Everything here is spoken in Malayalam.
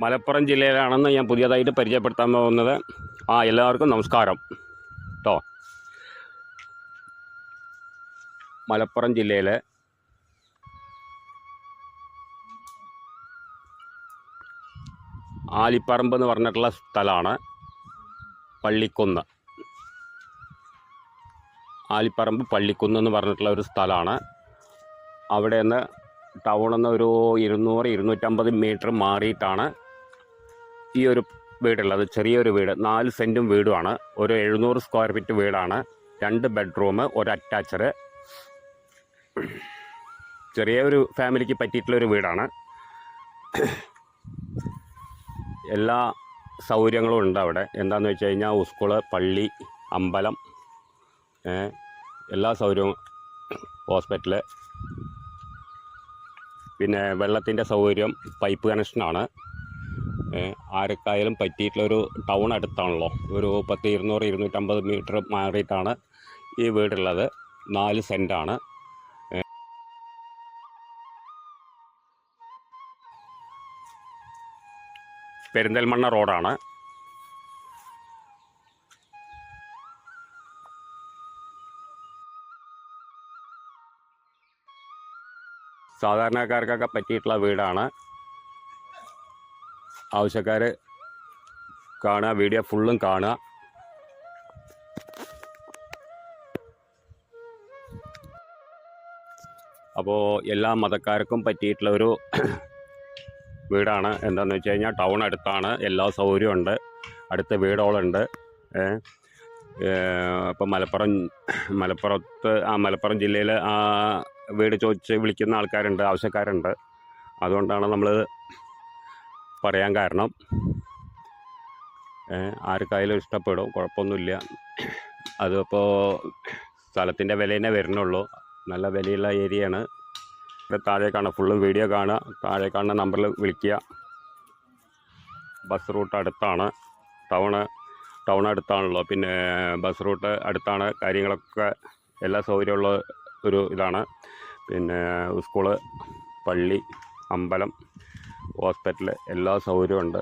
മലപ്പുറം ജില്ലയിലാണെന്ന് ഞാൻ പുതിയതായിട്ട് പരിചയപ്പെടുത്താൻ പോകുന്നത്. ആ എല്ലാവർക്കും നമസ്കാരം. കേട്ടോ മലപ്പുറം ജില്ലയിലെ ആലിപ്പറമ്പ് എന്ന് പറഞ്ഞിട്ടുള്ള സ്ഥലമാണ് പള്ളിക്കുന്ന്. ആലിപ്പറമ്പ് പള്ളിക്കുന്ന് എന്ന് പറഞ്ഞിട്ടുള്ള ഒരു സ്ഥലമാണ്. അവിടെ നിന്ന് ടൗണിൽ നിന്ന് ഒരു ഇരുന്നൂറ് ഇരുന്നൂറ്റമ്പത് മീറ്റർ മാറിയിട്ടാണ് ഈ ഒരു വീടുള്ളത് ചെറിയൊരു വീട് നാല് സെന്റും വീടുമാണ്. ഒരു എഴുന്നൂറ് സ്ക്വയർ ഫീറ്റ് വീടാണ്. രണ്ട് ബെഡ്റൂം ഒരു അറ്റാച്ചറ് ചെറിയ ഒരു ഫാമിലിക്ക് പറ്റിയിട്ടുള്ളൊരു വീടാണ്. എല്ലാ സൗകര്യങ്ങളും ഉണ്ട് അവിടെ. എന്താണെന്ന് വെച്ച് കഴിഞ്ഞാൽ സ്കൂൾ പള്ളി അമ്പലം എല്ലാ സൗകര്യവും ഹോസ്പിറ്റൽ പിന്നെ വെള്ളത്തിന്റെ സൗകര്യം പൈപ്പ് കണക്ഷനാണ്. ആർക്കായാലും പറ്റിയിട്ടുള്ളൊരു ടൗൺ അടുത്താണല്ലോ. ഒരു പത്ത് ഇരുന്നൂറ് ഇരുന്നൂറ്റമ്പത് മീറ്റർ മാറിയിട്ടാണ് ഈ വീടുള്ളത്. നാല് സെന്റാണ് പെരിന്തൽമണ്ണ റോഡാണ് സാധാരണക്കാർക്കൊക്കെ പറ്റിയിട്ടുള്ള വീടാണ്. ആവശ്യക്കാർ കാണുക വീഡിയോ ഫുള്ളും കാണുക. അപ്പോൾ എല്ലാ മതക്കാർക്കും പറ്റിയിട്ടുള്ള ഒരു വീടാണ്. എന്താണെന്ന് വെച്ച് കഴിഞ്ഞാൽ ടൗൺ അടുത്താണ്. എല്ലാ സൗകര്യവും ഉണ്ട്. അടുത്ത് വീടോളുണ്ട്. ഇപ്പം മലപ്പുറം മലപ്പുറത്ത് ആ മലപ്പുറം ജില്ലയിൽ ആ വീട് ചോദിച്ച് വിളിക്കുന്ന ആൾക്കാരുണ്ട് ആവശ്യക്കാരുണ്ട്. അതുകൊണ്ടാണ് നമ്മൾ പറയാൻ കാരണം. ആർക്കായാലും ഇഷ്ടപ്പെടും. കുഴപ്പമൊന്നുമില്ല. അതിപ്പോൾ സ്ഥലത്തിന്റെ വില തന്നെ വരുന്നുള്ളൂ. നല്ല വിലയുള്ള ഏരിയയാണ്. താഴെ കാണാം ഫുള്ള് വീഡിയോ കാണുക. താഴെ കാണുന്ന നമ്പറിൽ വിളിക്കുക. ബസ് റൂട്ട് അടുത്താണ്. ടൗണ് ടൗൺ അടുത്താണല്ലോ പിന്നെ ബസ് റൂട്ട് അടുത്താണ്. കാര്യങ്ങളൊക്കെ എല്ലാ സൗകര്യമുള്ള ഒരു ഇതാണ്. പിന്നെ സ്കൂൾ പള്ളി അമ്പലം. ഹോസ്പിറ്റൽ എല്ലാ സൗകര്യവും ഉണ്ട്.